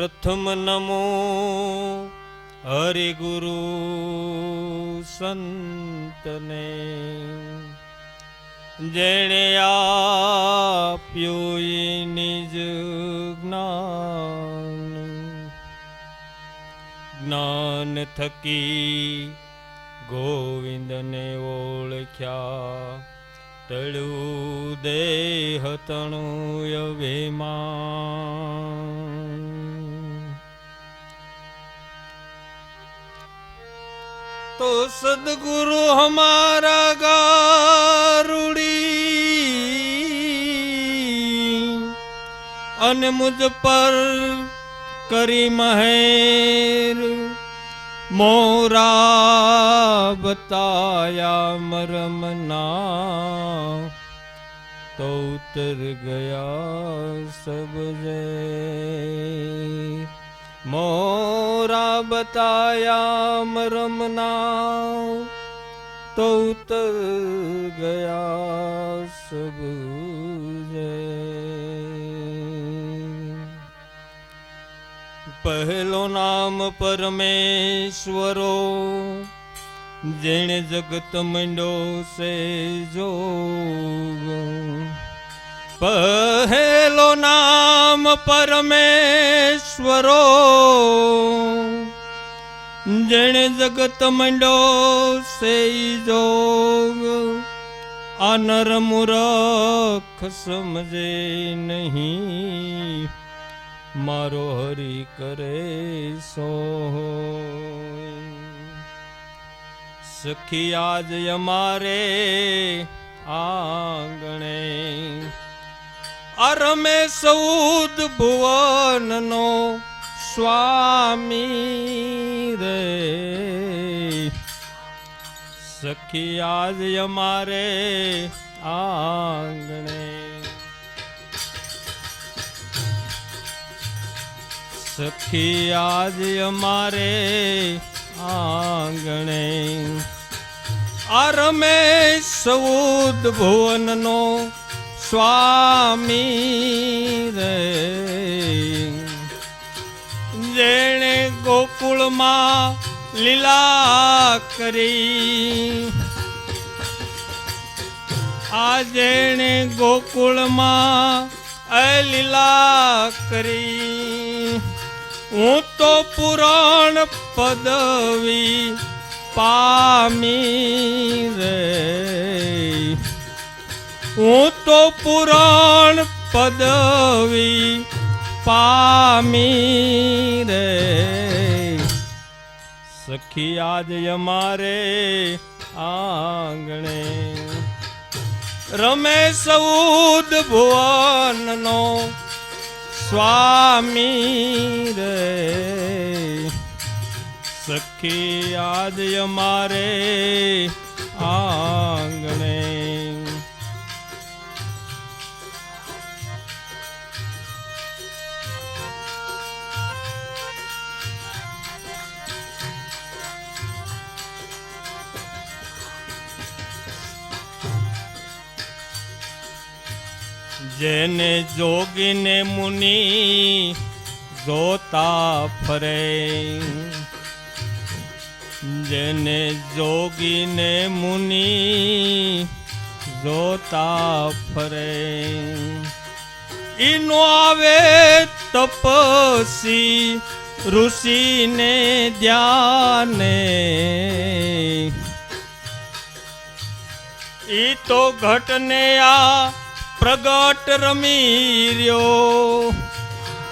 પ્રથમ નમો હરે ગુરુ સંતને. જેણે આપ્યું નિજ જ્ઞાન. જ્ઞાન થકી ગોવિંદને ઓળખ્યા. તળું દેહ તણું અભિમાન. તો સદગુરુ હમારા ગારુડી અને મુझ પર કરી મહેર મોરા બતાયા મરમના તો ઉતર ગયા સબ જય મોરા બતાયા મરમના તો ઉતર ગયા સબ પહેલો નામ પરમેશ્વરો, જેણે જગત મંડો સે જોગ. પહેલો નામ પરમેશ્વરો. જેણે જગત મંડો સે જોગ. અનર મૂરખ સમજે નહીં. મારો હરી કરે સો. સખી આજ અમારે આંગણે અરમે સૌદ ભુવનનો સ્વામી રે. સખી આજ અમારે આંગણે. સખી આજ અમારે આંગણે. આ રમેશ સૌદ ભુવનનો સ્વામી રે. જેણે ગોકુળમાં લીલા કરી. આ જેણે ગોકુળમાં લીલા કરી. હું તો પુરાણ પદવી પામી રે. હું તો પુરાણ પદવી પામી રે. સખી, આજ અમારે આંગણે રમે સૌદ ભુવનનો સ્વામી રે. સખી, આજ અમારે આંગણે જેને જોગીને મુનિ જોતા ફરે. જેને જોગીને મુનિ જોતા ફરે. ઈનો આવે તપસી ઋષિને ધ્યાને. ઈ તો ઘટને આ પ્રગટ રમી રહ્યો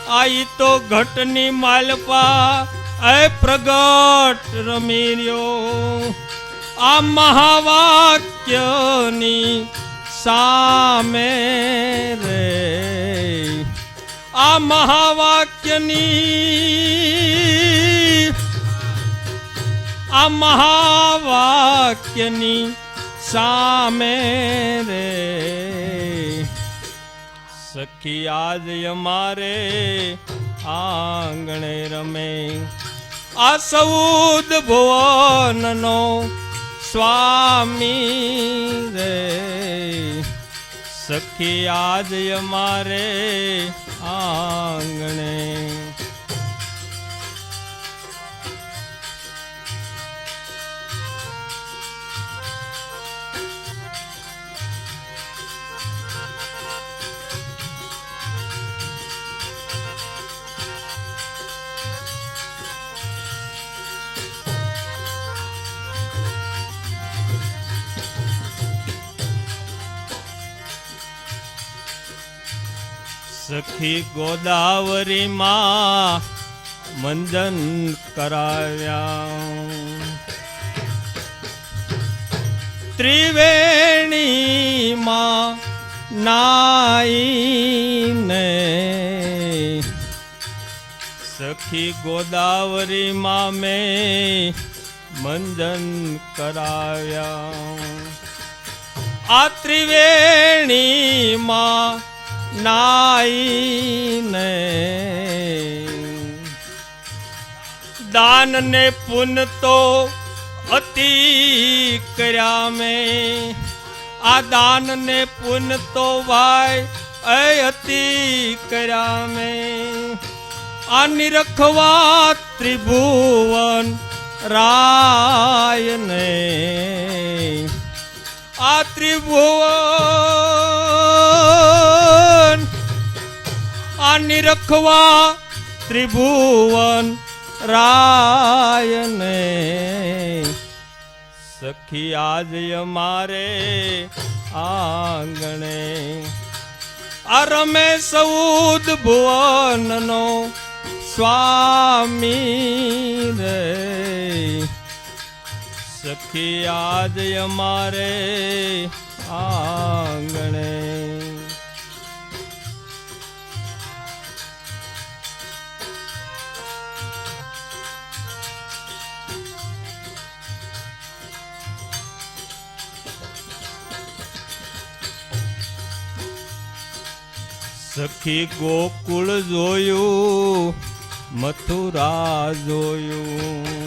આઈ તો ઘટની માલપા એ પ્રગટ રમી રહ્યો આ મહાવાક્યની સામે રે. આ મહાવાક્યની આ મહાવાક્યની સામે રે. સખી આજ અમારે આંગણે રમે. આ સૌદ ભુવનનો સ્વામી રે. સખી આજ અમારે આંગણે સખી ગોદાવરીમાં મંદન કરાવ્યા. ત્રિવેણીમાં નાઈને સખી ગોદાવરીમાં મેં મંદન કરાવ્યા. આ ત્રિવેણીમાં નાઈને દાન ને પુન તો અતિ કર્યા મેં આ દાન ને પુન તો ભાઈ એ અતિ કર્યા મેં આ નિરખવા ત્રિભુવન રાયને. આ ત્રિભુવન આ નિરખવા ત્રિભુવન રાયને. સખી, આજ અમારે આંગણે. આ રમે સૌદ ભુવનનો સ્વામી રે. સખી આજ અમારે આંગણે સખી ગોકુળ જોયું મથુરા જોયું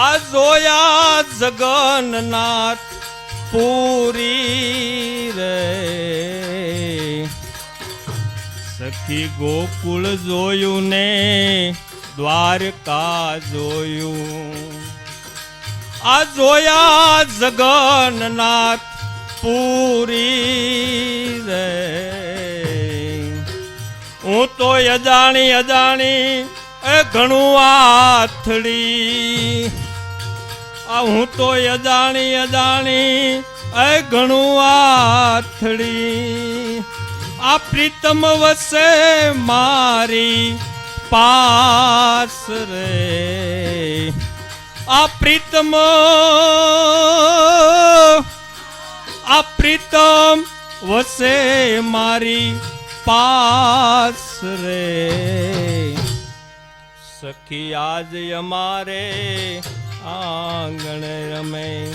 આ જોયા જગન્નાથ પૂરી રે. સખી ગોકુળ જોયું ને દ્વારકા જોયું. આ જોયા જગન્નાથ પૂરી રે. હું તો અજાણી અજાણી, એ ઘણું આથડી આ હું તો અજાણી અજાણી, એ ઘણું આથડી. આ પ્રીતમ વસે મારી પાસ રે. આ પ્રીતમ આ પ્રીતમ વસે મારી પાસ રે. સખી, આજ અમારે આંગણે રમે.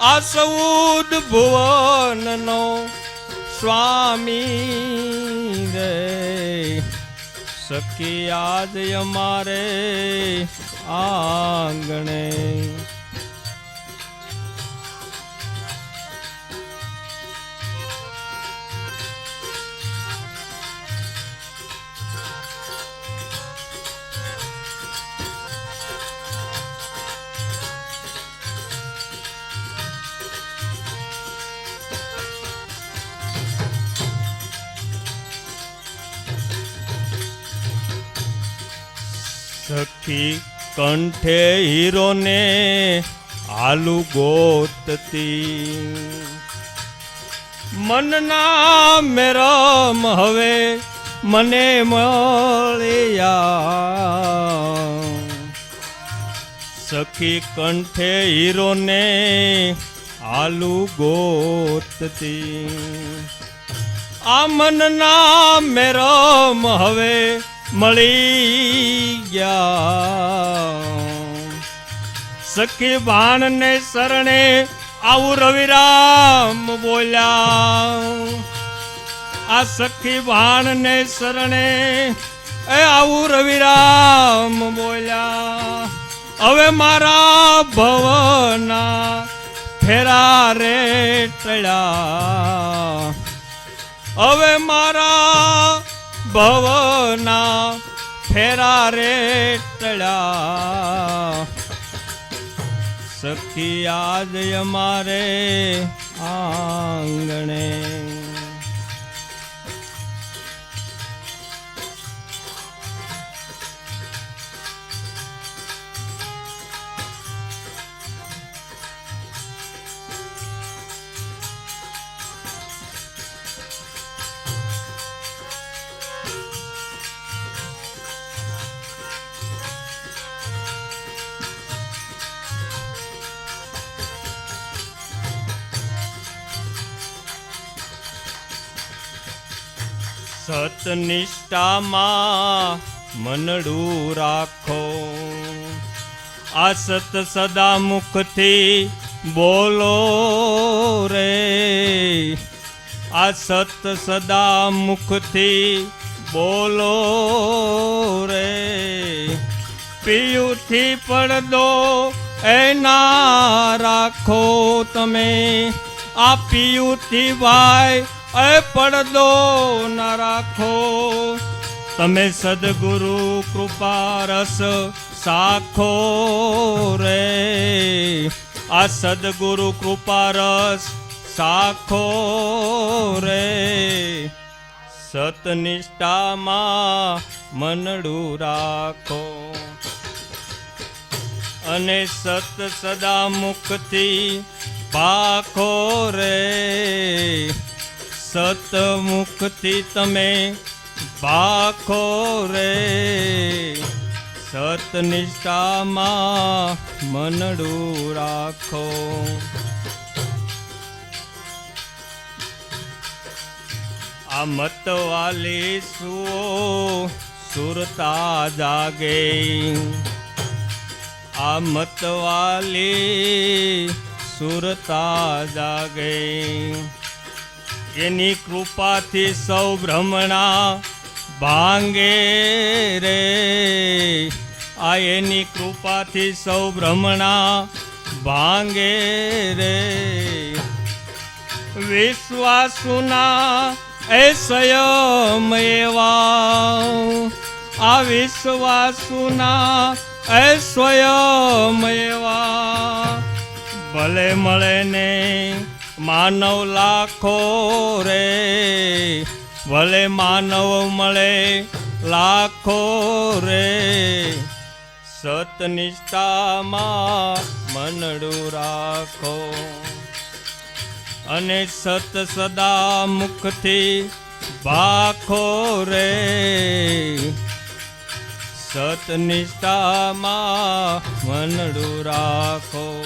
આ સૌદ ભુવનનો સ્વામી રે. સખી આજ અમારે આંગણે સખી કંઠે હીરોને આલુ ગોતતી. મનના મેરમ હવે મને મળ્યા. સખી કંઠે હીરોને આલુ ગોતતી. આ મનના મેરમ હવે મળી ગયા. સખી ભાન ને શરણે આવું રવિરામ બોલ્યા. આ સખી બાણ ને શરણે એ આવું રવિરામ બોલ્યા. હવે મારા ભવના ફેરા રે ટળ્યા. હવે મારા ભવના ફેરા રે ટળ્યા. સખી આજ અમારે આંગણે. સતનિષ્ઠામાં મનડું રાખો. આ સત સદા મુખથી બોલો રે. આ સત સદા મુખથી બોલો રે. પિયુથી પડદો એના રાખો તમે. આ પિયુથી ભાઈ એ પડદો ના રાખો. તમે સદગુરુ કૃપા રસ સાખો રે. આ સદગુરુ કૃપા રસ સાખો રે. સતનિષ્ઠામાં મનડું રાખો. અને સત સદા મુખથી પાખો રે. સત મુખથી તમે પાખો રે. સતનિષ્ઠામાં મનડું રાખો. આ મતવાલી સુઓ સુરતા જાગે. આ મતવાલી સુરતા જાગે. એની કૃપાથી સૌ ભ્રમણા ભાંગે રે. આ એની કૃપાથી સૌ ભ્રમણા ભાંગે રે. વિશ્વાસુના એ સ્વયં એવા આ વિશ્વાસુના એ સ્વયં એવા ભલે મળે ને માનવ લાખો રે, ભલે માનવ મળે લાખો રે. સતનિષ્ઠામાં મનડું રાખો. અને સત સદા મુખથી ભાખો રે. સતનિષ્ઠામાં મનડું રાખો.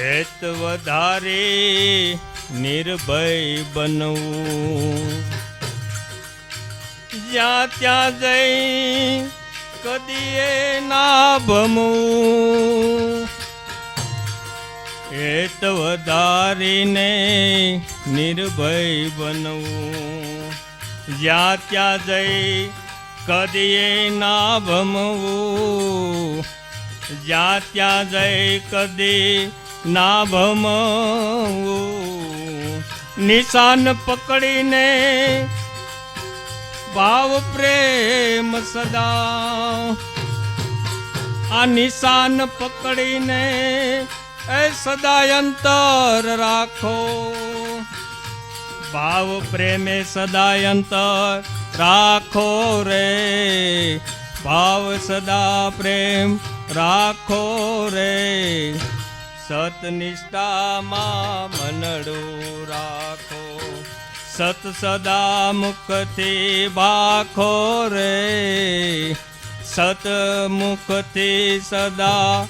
હેત વધારે નિર્ભય બનવું. જ્યાં ત્યાં જઈ કદીએ ના ભમવું. હેત વધારીને નિર્ભય બનવું. જ્યાં ત્યાં જઈ કદીએ ના ભમવું. જ્યાં ત્યાં જઈ કદી ના ભમવું નિશાન પકડીને ભાવ પ્રેમ સદા. આ નિશાન પકડીને એ સદા અંતર રાખો. ભાવ પ્રેમે સદા અંતર રાખો રે. ભાવ સદા પ્રેમ રાખો રે. સતનિષ્ઠામાં મનડું રાખો. સત સદા મુખથી ભાખો રે. સત મુખથી સદા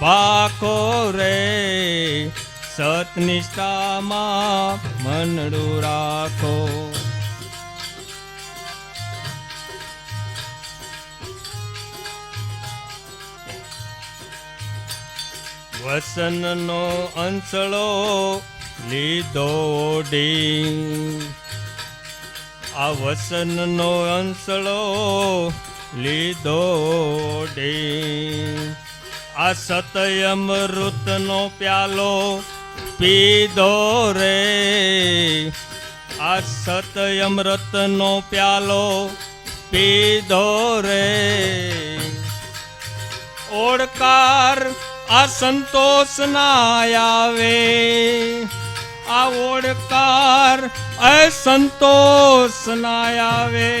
ભાખો રે. સતનિષ્ઠામાં મનડું રાખો. વસનનો અંસળો લીધો ઓઢી આ વસનનો અંસળો લીધો ઓઢી આ સતયમૃતનો પ્યાલો પીધો રે. આ સતયમ રતનો પ્યાલો પીધો રે. ઓડકાર આ સંતોષ ના આવે. આ ઓળકાર અસંતોષ ના આવે.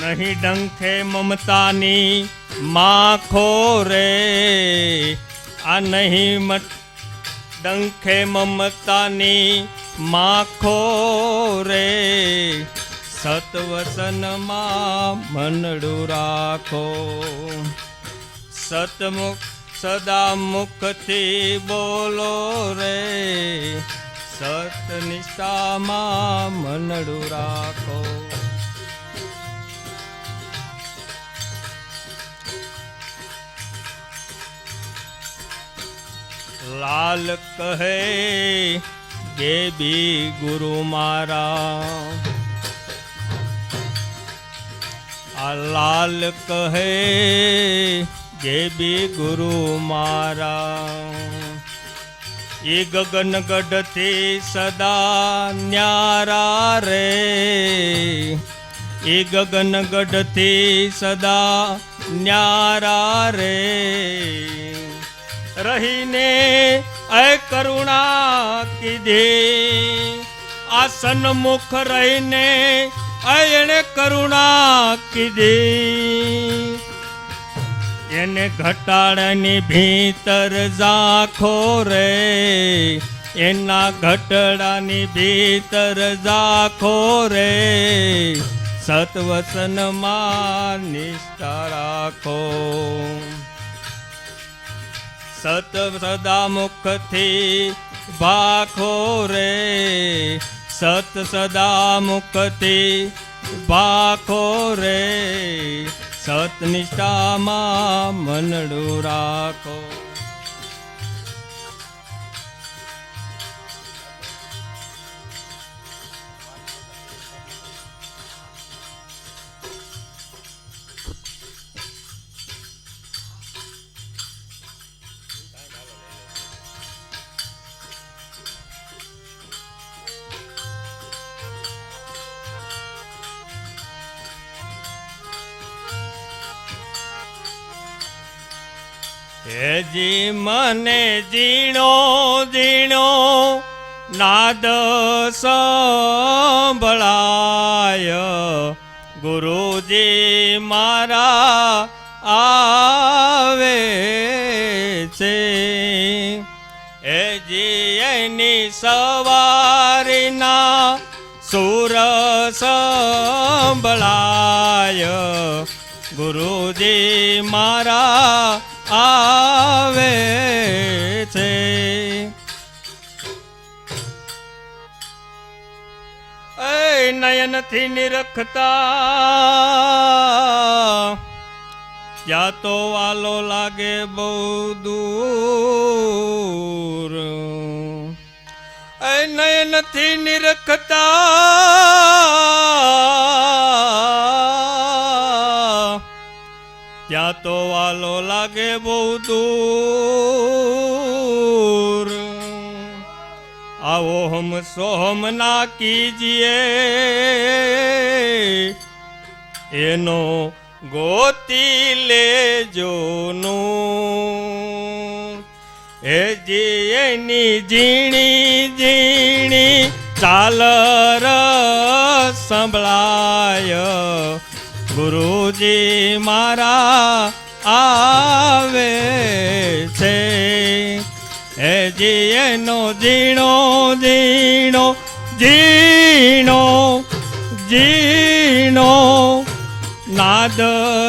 નહીં ડંખે મમતાની માખો રે. આ નહીં મટ ડંખે મમતાની માખો રે. સતવસનમાં મનડું રાખો. સતમુખ સદા મુખથી બોલો રે. સતનિષ્ઠામાં મનડું રાખો. લાલ કહે ગે બી ગુરુ મારા. આ લાલ કહે જે બી ગુરુ મારા. એ ગગન ગઢથી સદા ન્યારા રે. એ ગગન ગઢથી સદા ન્યારા રે. રહીને અ કરુણા કીધી. આસન મુખ રહીને એણે કરુણા કીધી. એને ઘટાડની ભીતર જાખો રે. એના ઘટડાની ભીતર જાખો રે. સતવસનમાં નિષ્ઠા રાખો. સત સદા મુખથી ભાખો રે. સત સદા મુખથી ભાખો રે. સતનિષ્ઠામાં મનડું રાખો. હેજી મને જીણો જીણો નાદ સંભળાય. ગુરુજી મારા આવે છે. હેજી એની સવારીના સુર સંભળાય. ગુરુજી મારા આવે નયનથી નિરખતા. ત્યાં તો વાલો લાગે બહુ દૂર. નય નથી નિરખતા. ત્યાં તો વાલો લાગે બહુ દૂર. આવો હમ સોહમ ના કીજીએ. એનો ગોતી લેજો નું. એ જી એની ઝીણી ઝીણી ચાલ સંભળાય. ગુરુજી મારા આવે. એનો ઝીણો ઝીણો ઝીણો ઝીણો નાદ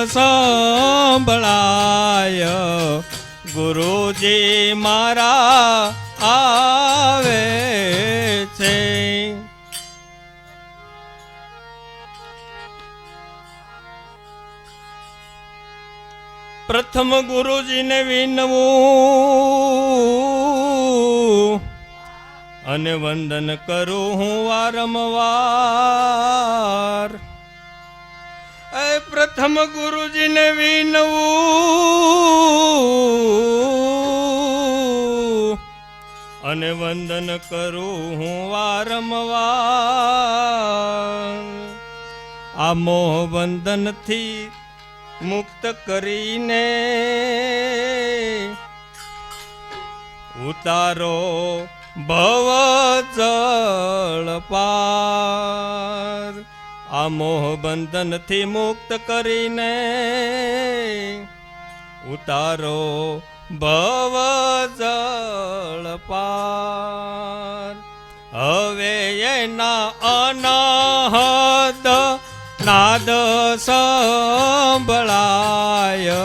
સંભળાય. ગુરુજી મારા આવે છે. પ્રથમ ગુરુજીને વિનવું અને વંદન કરું હું વારંવાર. એ પ્રથમ ગુરુજીને વિનવું. અને વંદન કરું હું વારંવાર. આ મોહ બંધનથી મુક્ત કરીને ઉતારો ભવ પાર. આ મોહ બંધનથી મુક્ત કરીને ઉતારો ભવ પાર. હવે એના અનાહદ નાદ સંભળાય.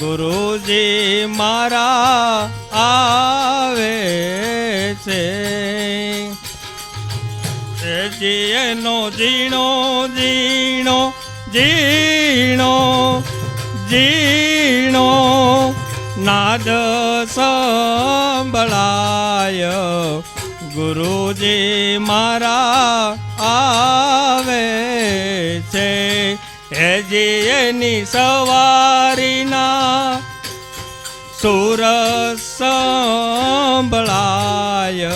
ગુરુજી મારા આવે છે. એ જીએનો જીણો જીણો જીણો ઝીણો નાદ સંભળાય. ગુરુજી મારા આવે છે. હે જીએની સવારીના સુર સંભળાય.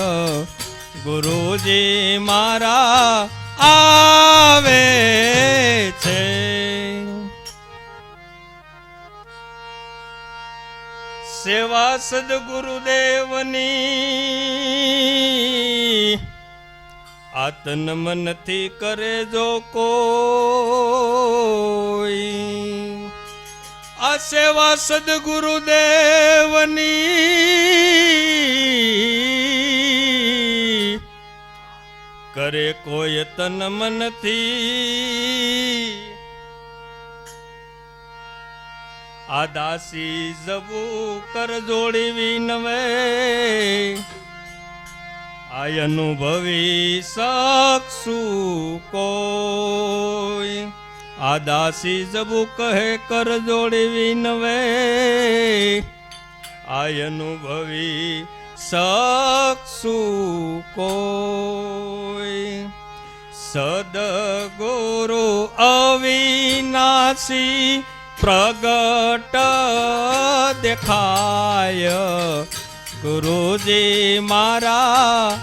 ગુરુજી મારા આવે છે. સેવા સદગુરુદેવની આતન મનથી કરે જો કોઈ. આ સેવા સદગુરુદેવની કરે કોઈ તન મનથી. આ દાસી જવું કર જોડી વિનવે આ અનુભવી શકશું કોઈ. આ દાસી જબુ કહે, કર જોડી વિનવે. આ અનુભવી શકશું કોઈ? સદગુરુ અવિનાશી પ્રગટ દેખાય. ગુરુજી મારા